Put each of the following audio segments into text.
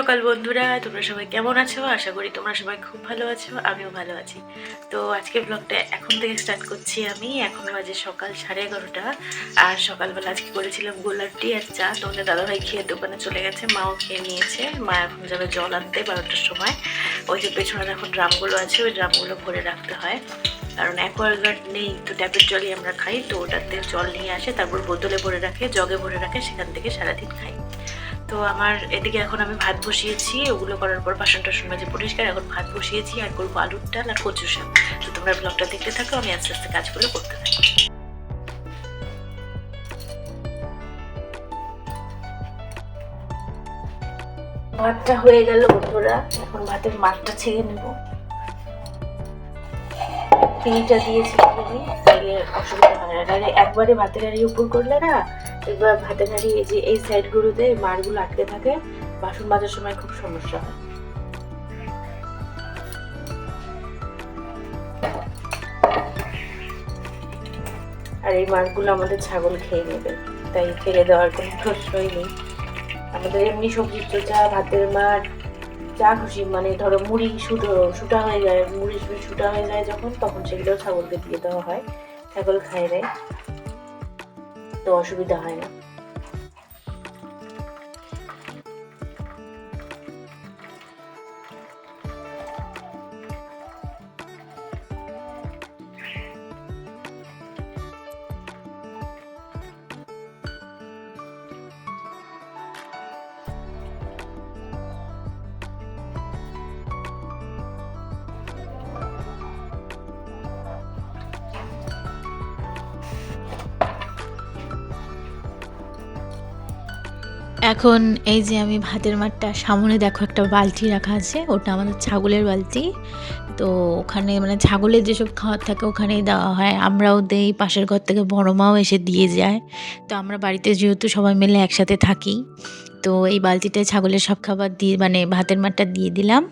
সকাল বন্ধুরা, তোমরা সবাই কেমন আছো? আশা করি তোমরা সবাই খুব ভালো আছো, আমিও ভালো আছি। তো আজকে ব্লগটা এখন থেকে স্টার্ট করছি আমি। এখন বাজে সকাল সাড়ে এগারোটা। আর সকালবেলা আজকে করেছিলাম গোলাপ টি আর চা। তোমাদের দাদাভাই খেয়ে দোকানে চলে গেছে, মাও খেয়ে নিয়েছে। মা এখন যাবে জল আনতে বারোটার সময়। ওই যে পেছনে এখন ড্রামগুলো আছে, ওই ড্রামগুলো ভরে রাখতে হয়। কারণ অ্যাকোয়াগার্ড নেই, তো ট্যাপের জলই আমরা খাই। তো ওটাতে জল নিয়ে আসে, তারপর বোতলে ভরে রাখে, জগে ভরে রাখে, সেখান থেকে সারাদিন খাই। তো আমার এদিকে এখন আমি ভাত বসিয়েছি, ওগুলো করার পর বাসন টাসন মাঝে পরিষ্কার, এখন ভাত বসিয়েছি, আর করব আলুর ডাল আর কচু শাক। তো তোমরা ব্লগটা দেখতে থাকো, আমি আস্তে আস্তে কাজগুলো করতে থাকি। ভাতটা হয়ে গেল বন্ধুরা, এখন ভাতের মাঠটা ছেড়ে নেব। চিনিটা দিয়েছি অসুবিধা হয় না। একবারে ভাতের উপর করলে না এবার ভাতের হাঁড়ি এই যে এই সাইডগুলোতে মারগুলো আটকে থাকে, বাসন মাজার সময় খুব সমস্যা হয়। আর এই মাছগুলো আমাদের ছাগল খেয়ে নেবে, তাই ফেলে দেওয়ার কোনো প্রশ্নই নেই। আমাদের এমনি সবজির চোচা ভাতের মাঠ যা খুশি মানে ধরো মুড়ি শুটো শুটা হয়ে যায়, মুড়ি শুটা হয়ে যায় যখন, তখন সেগুলো ছাগলকে দিয়ে দেওয়া হয়, ছাগল খায় নেয় তো অসুবিধা হয় না। এখন এই যে আমি ভাতের মাঠটা সামনে দেখো একটা বালতি রাখা আছে, ওটা আমাদের ছাগলের বালতি। তো ওখানে মানে ছাগলের যেসব খাবার থাকে ওখানেই দেওয়া হয়, আমরাও দেই, পাশের ঘর থেকে বড় মাও এসে দিয়ে যায়। তো আমরা বাড়িতে যেহেতু সবাই মিলে একসাথে থাকি, তো এই বালতিটায় ছাগলের সব খাবার দিয়ে মানে ভাতের মাঠটা দিয়ে দিলাম।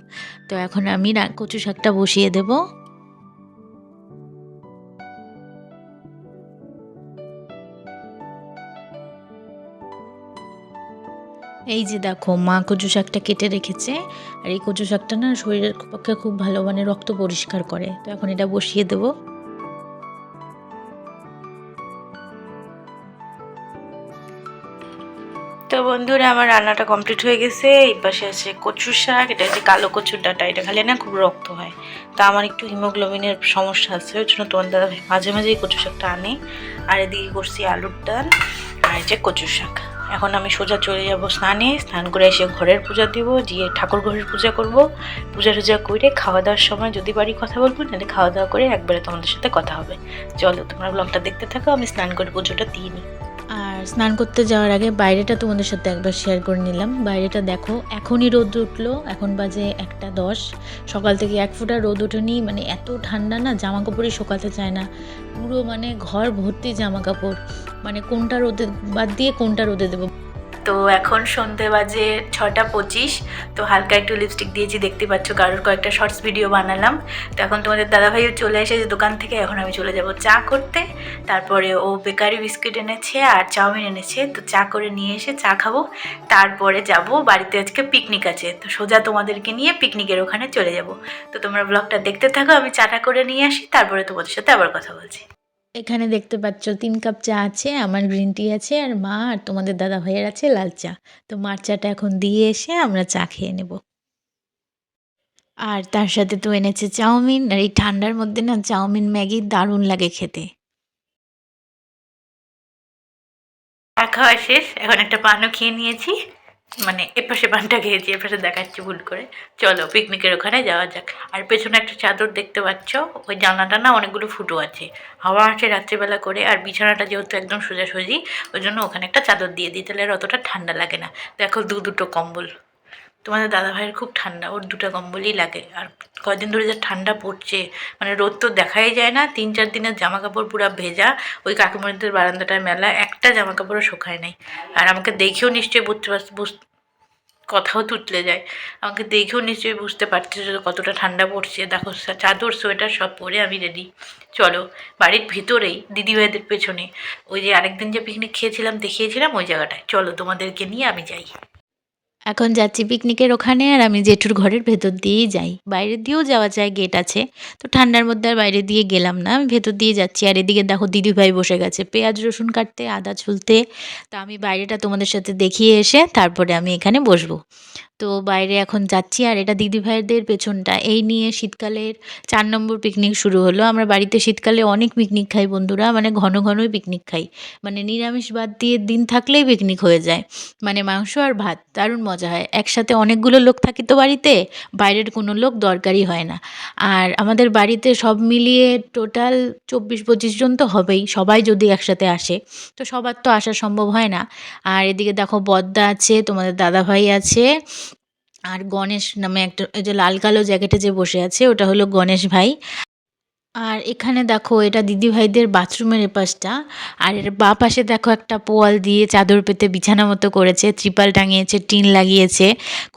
তো এখন আমি কচু শাকটা বসিয়ে দেবো। এই যে দেখো, মা কচু শাকটা কেটে রেখেছে, আর এই কচু শাকটা না শরীরের পক্ষে খুব ভালো মানে রক্ত পরিষ্কার করে। তো এখন এটা বসিয়ে দেবো। তো বন্ধুরা, আমার রান্নাটা কমপ্লিট হয়ে গেছে। এই পাশে আছে কচু শাক, এটা হচ্ছে কালো কচুর ডাটা, এটা খালে না খুব রক্ত হয়। তা আমার একটু হিমোগ্লোবিনের সমস্যা আছে, ওই জন্য তোমার দাদা মাঝে মাঝে এই কচু শাকটা আনে। আর এদিকে করছি আলুর ডাল, আর এই যে কচু শাক। এখন আমি সোজা চলে যাব স্নানে। স্নান করে এসে ঘরের পূজা দিব দিয়ে ঠাকুর ঘরের পূজা করব। পূজা টুজা করে খাওয়া দাওয়ার সময় যদি বাড়ি কথা বলব নাহলে খাওয়া দাওয়া করে একবারে তোমাদের সাথে কথা হবে। চলো, তোমরা ব্লগটা দেখতে থাকো, আমি স্নান করে পুজোটা দিয়ে নিই। আর স্নান করতে যাওয়ার আগে বাইরেটা তোমাদের সাথে একবার শেয়ার করে নিলাম। বাইরেটা দেখো, এখনই রোদ উঠল, এখন বাজে একটা দশ। সকাল থেকে এক ফোঁটা রোদ ওঠেনি মানে এত ঠান্ডা না জামা কাপড়ই শোকাতে চায় না। পুরো মানে ঘর ভর্তি জামা কাপড় মানে কোনটা রোদে, বাদ দিয়ে কোনটা রোদে দেবো? তো এখন সন্ধে বাজে ছটা পঁচিশ, তো হালকা একটু লিপস্টিক দিয়েছি, দেখতে পাচ্ছ কারোর কয়েকটা শর্টস ভিডিও বানালাম। তো এখন তোমাদের দাদাভাইও চলে এসেছে দোকান থেকে, এখন আমি চলে যাব চা করতে। তারপরে ও বেকারি বিস্কিট এনেছে আর চাউমিন এনেছে, তো চা করে নিয়ে এসে চা খাব। তারপরে যাব, বাড়িতে আজকে পিকনিক আছে, তো সোজা তোমাদেরকে নিয়ে পিকনিকের ওখানে চলে যাব। তো তোমরা ব্লগটা দেখতে থাকো, আমি চাটা করে নিয়ে আসি, তারপরে তোমাদের সাথে আবার কথা বলছি। এখানে দেখতে পাচ্ছ তিন কাপ চা আছে, আমার গ্রিন টি আছে, আর মা আর তোমাদের দাদা ভাইয়ের আছে লাল চা। তো মার চাটা এখন দিয়ে এসে আমরা চা খেয়ে নেব। আর তার সাথে তো এনেছে চাউমিন, আর এই ঠান্ডার মধ্যে না চাউমিন ম্যাগি দারুণ লাগে খেতে। খাওয়া শেষ, এখন একটা পানও খেয়ে নিয়েছি। মানে এপাশে পানটা খেয়েছি এপাশে দেখাচ্ছি ভুল করে। চলো পিকনিকের ওখানে যাওয়া যাক। আর পেছনে একটা চাদর দেখতে পাচ্ছ, ওই জানলাটা না অনেকগুলো ফুটো আছে। হাওয়া আসে রাত্রিবেলা করে, আর বিছানাটা যেহেতু একদম সোজাসুজি ওই জন্য ওখানে একটা চাদর দিয়ে দিই, তাহলে আর অতটা ঠান্ডা লাগে না। দেখো, দু দুটো কম্বল। তোমাদের দাদা ভাইয়ের খুব ঠান্ডা, ওর দুটো কম্বলই লাগে। আর কয়দিন ধরে যে ঠান্ডা পড়ছে মানে রোদ তো দেখাই যায় না, তিন চার দিনের জামা কাপড় পুরো ভেজা, ওই কাকিমণিদের বারান্দাটায় মেলা, একটা জামা কাপড়ও শুকায় নাই। আর আমাকে দেখেও নিশ্চয়ই বুঝতে পারছি কথাও তুতলে যায়। আমাকে দেখেও নিশ্চয়ই বুঝতে যে কতটা ঠান্ডা পড়ছে। দেখো চাদর, সোয়েটার সব পরে আমি রেডি চলো, বাড়ির ভিতরেই দিদিভাইদের পেছনে। ওই যে আরেকদিন যে পিকনিক খেয়েছিলাম, দেখিয়েছিলাম ওই জায়গাটায়। চলো, তোমাদেরকে নিয়ে আমি যাই। এখন যাচ্ছি পিকনিকের ওখানে আর আমি জেঠুর ঘরের ভেতর দিয়েই যাই। বাইরে দিয়েও যাওয়া যায় গেট আছে। তো ঠান্ডার মধ্যে আর বাইরে দিয়ে গেলাম না। আমি ভেতর দিয়ে যাচ্ছি। আর এদিকে দেখো দিদিভাই বসে গেছে। পেঁয়াজ, রসুন কাটতে, আদা ছুলতে। তা আমি বাইরেটা তোমাদের সাথে দেখিয়ে এসে তারপরে আমি এখানে বসবো। তো বাইরে এখন যাচ্ছি আর এটা দিদিভাইদের পেছনটা। এই নিয়ে শীতকালের চার নম্বর পিকনিক শুরু হলো। আমরা বাড়িতে শীতকালে অনেক পিকনিক খাই বন্ধুরা মানে ঘন ঘনই পিকনিক খাই। মানে নিরামিষ বাদ দিয়ে দিন থাকলেই পিকনিক হয়ে যায়। মানে মাংস আর ভাত, দারুণ মজা হয়। একসাথে অনেকগুলো লোক থাকি তো বাড়িতে, বাইরের কোনো লোক দরকারই হয় না। আর আমাদের বাড়িতে সব মিলিয়ে টোটাল চব্বিশ পঁচিশ জন তো হবেই, সবাই যদি একসাথে আসে, তো সবার তো আসা সম্ভব হয় না। আর এদিকে দেখো বদ্দা আছে, তোমাদের দাদাভাই আছে আর গণেশ নামে একটা, এই যে লাল কালো জ্যাকেটে যে বসে আছে, ওটা হলো গণেশ ভাই। আর এখানে দেখো এটা দিদিভাইদের বাথরুমের এপাশটা। আর এর বা পাশে দেখো একটা পোয়াল দিয়ে চাদর পেতে বিছানা মতো করেছে, ত্রিপাল টাঙিয়েছে, টিন লাগিয়েছে।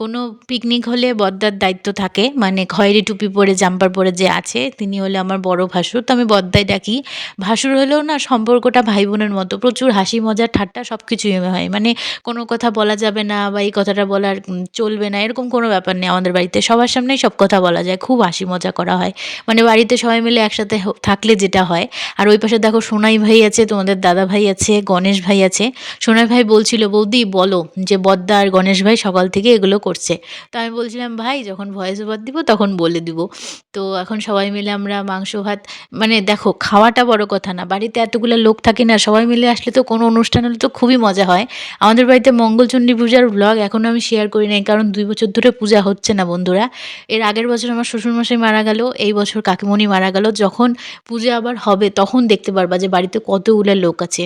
কোনো পিকনিক হলে বদ্দার দায়িত্ব থাকে মানে খয়েরি টুপি পরে, জাম্পার পরে যে আছে, তিনি হলে আমার বড় ভাসুর। তো আমি বদ্দাই ডাকি। ভাসুর হলেও না সম্পর্কটা ভাই বোনের মতো, প্রচুর হাসি, মজা, ঠাট্টা সব কিছুই হয়। মানে কোনো কথা বলা যাবে না বা এই কথাটা বলার চলবে না, এরকম কোনো ব্যাপার নেই আমাদের বাড়িতে। সবার সামনেই সব কথা বলা যায়, খুব হাসি মজা করা হয়। মানে বাড়িতে সবাই মিলে একসাথে থাকলে যেটা হয়। আর ওই পাশে দেখো সোনাই ভাই আছে, তোমাদের দাদা ভাই আছে, গণেশ ভাই আছে। সোনাই ভাই বলছিল, বৌদি, বলো যে বদ্দা আর গণেশ ভাই সকাল থেকে এগুলো করছে। তো আমি বলছিলাম, ভাই, যখন ভয়েস ওভার দিব, তখন বলে দিব। তো এখন সবাই মিলে আমরা মাংস, ভাত মানে দেখো, খাওয়াটা বড় কথা না। বাড়িতে এতগুলো লোক থাকে না, সবাই মিলে আসলে তো কোনো অনুষ্ঠান হলে তো খুবই মজা হয়। আমাদের বাড়িতে মঙ্গলচণ্ডী পূজার ব্লগ এখনও আমি শেয়ার করি নাই, কারণ দুই বছর ধরে পূজা হচ্ছে না বন্ধুরা। এর আগের বছর আমার শ্বশুরমশাই মারা গেল, এই বছর কাকিমণি মারা গেল যখন পূজা আবার হবে, তখন দেখতে পারবা যে বাড়িতে কতগুলো লোক আছে।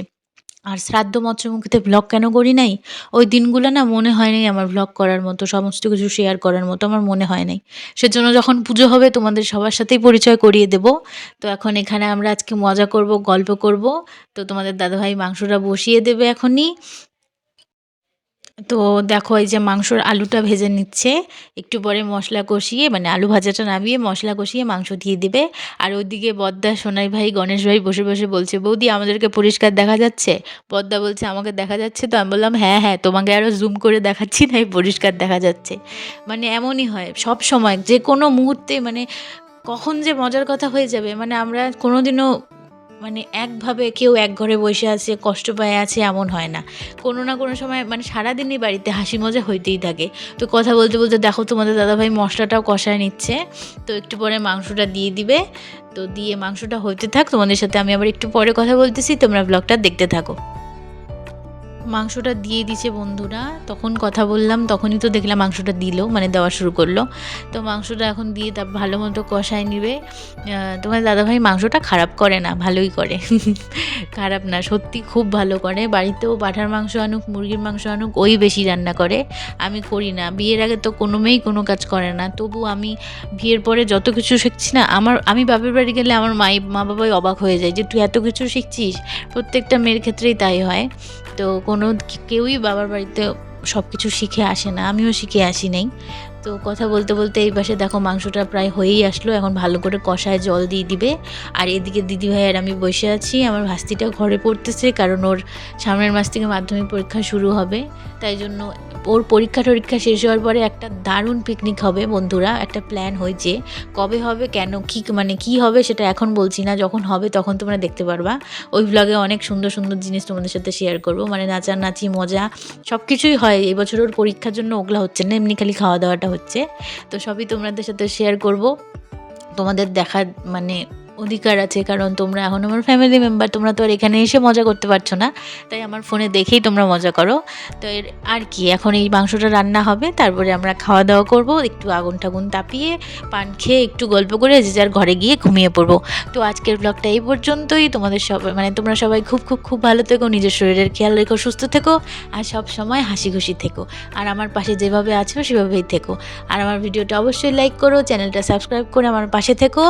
আর শ্রাদ্ধ মৎস্যমুখীতে ভ্লগ কেন করি নাই? ওই দিনগুলো না মনে হয় নাই আমার ভ্লগ করার মতো, সমস্ত কিছু শেয়ার করার মতো, আমার মনে হয় নাই। সেজন্য যখন পুজো হবে, তোমাদের সবার সাথেই পরিচয় করিয়ে দেব। তো এখন এখানে আমরা আজকে মজা করব, গল্প করব। তো তোমাদের দাদাভাই মাংসটা বসিয়ে দেবে এখনই। তো দেখো এই যে মাংসর আলুটা ভেজে নিচ্ছে। একটু পরে মশলা কষিয়ে মানে আলু ভাজাটা নামিয়ে মশলা কষিয়ে মাংস দিয়ে দিবে। আর ওইদিকে বদ্দা সোনাই ভাই, গণেশ ভাই বসে বসে বলছে, বৌদি, আমাদেরকে পরিষ্কার দেখা যাচ্ছে? বদ্দা বলছে, আমাকে দেখা যাচ্ছে তো? আমি বললাম হ্যাঁ হ্যাঁ তোমাকে আরও জুম করে দেখাচ্ছি না এই পরিষ্কার দেখা যাচ্ছে। মানে এমনই হয় সব সময়, যে কোনো মুহূর্তে মানে কখন যে মজার কথা হয়ে যাবে মানে আমরা কোনোদিনও মানে একভাবে কেউ এক ঘরে বসে আছে, কষ্ট পায় আছে এমন হয় না। কোনো না কোনো সময় মানে সারাদিনই বাড়িতে হাসি মজা হইতেই থাকে। তো কথা বলতে বলতে দেখো তোমাদের দাদাভাই মশলাটাও কষায় নিচ্ছে। তো একটু পরে মাংসটা দিয়ে দিবে। তো দিয়ে মাংসটা হইতে থাক, তোমাদের সাথে আমি আবার একটু পরে কথা বলতেছি, তোমরা ব্লগটা দেখতে থাকো। মাংসটা দিয়ে দিছে বন্ধুরা। তখন কথা বললাম, তখনই তো দেখলাম মাংসটা দিল মানে দেওয়া শুরু করল। তো মাংসটা এখন দিয়ে তারপর ভালো মতো কষায় নিবে। তোমার দাদাভাই মাংসটা খারাপ করে না, ভালোই করে। খারাপ না, সত্যি খুব ভালো করে। বাড়িতেও পাঠার মাংস আনুক, মুরগির মাংস আনুক, ওই বেশি রান্না করে। আমি করি না, বিয়ের আগে তো কোনো মেয়েই কোনো কাজ করে না। তবু আমি বিয়ের পরে যত কিছু শিখছি না, আমার, আমি বাপের বাড়ি গেলে আমার মাই মা বাবাই অবাক হয়ে যায় যে, তুই এত কিছু শিখছিস? প্রত্যেকটা মেয়ের ক্ষেত্রেই তাই হয়। তো কোনো কেউই বাবার বাড়িতে সব কিছু শিখে আসে না, আমিও শিখে আসি নাই। তো কথা বলতে বলতে এই পাশে দেখো মাংসটা প্রায় হয়েই আসলো, এখন ভালো করে কষায় জল দিয়ে দিবে। আর এদিকে দিদিভাই আর আমি বসে আছি, আমার ভাস্তিটা ঘরে পড়তেছে কারণ ওর সামনের মাস থেকে মাধ্যমিক পরীক্ষা শুরু হবে, তাই জন্য ওর পরীক্ষা টরীক্ষা শেষ হওয়ার পরে একটা দারুণ পিকনিক হবে বন্ধুরা, একটা প্ল্যান হয়েছে। কবে হবে, কেন, কী মানে কি হবে সেটা এখন বলছি না, যখন হবে তখন তোমরা দেখতে পারবা। ওই ব্লগে অনেক সুন্দর সুন্দর জিনিস তোমাদের সাথে শেয়ার করব মানে নাচানাচি মজা সব কিছুই হয়। এবছর ওর পরীক্ষার জন্য ওগুলা হচ্ছে না, এমনি খালি খাওয়া দাওয়াটা হচ্ছে। তো সবই তোমাদের সাথে শেয়ার করব। তোমাদের দেখার মানে অধিকার আছে, কারণ তোমরা এখন আমার ফ্যামিলি মেম্বার তোমরা তো আর এখানে এসে মজা করতে পারছ না। তাই আমার ফোনে দেখেই তোমরা মজা করো। তো এর আর কি, এখন এই মাংসটা রান্না হবে, তারপরে আমরা খাওয়া দাওয়া করব, একটু আগুন ঠাগুন তাপিয়ে, পান খেয়ে একটু গল্প করে যে যার ঘরে গিয়ে ঘুমিয়ে পড়ব। তো আজকের ব্লগটা এই পর্যন্তই। তোমাদের সবাই মানে তোমরা সবাই খুব খুব খুব ভালো থেকো, নিজের শরীরের খেয়াল রেখো, সুস্থ থেকো, আর সব সময় হাসি খুশি থেকো। আর আমার পাশে যেভাবে আছো, সেভাবেই থেকো। আর আমার ভিডিওটা অবশ্যই লাইক করো চ্যানেলটা সাবস্ক্রাইব করে আমার পাশে থেকো।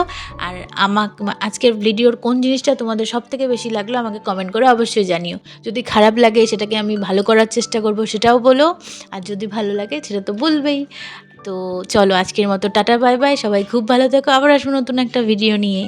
আর আমাকে আজকের ভিডিওর কোন জিনিসটা তোমাদের সব থেকে বেশি লাগল আমাকে কমেন্ট করে অবশ্যই জানিও। যদি খারাপ লাগে সেটাকে আমি ভালো করার চেষ্টা করব সেটাও বলো, আর যদি ভালো লাগে সেটা তো বলবেই। তো চলো আজকের মতো, টাটা বাই বাই সবাই খুব ভালো থেকো, আবার আসব নতুন একটা ভিডিও নিয়ে।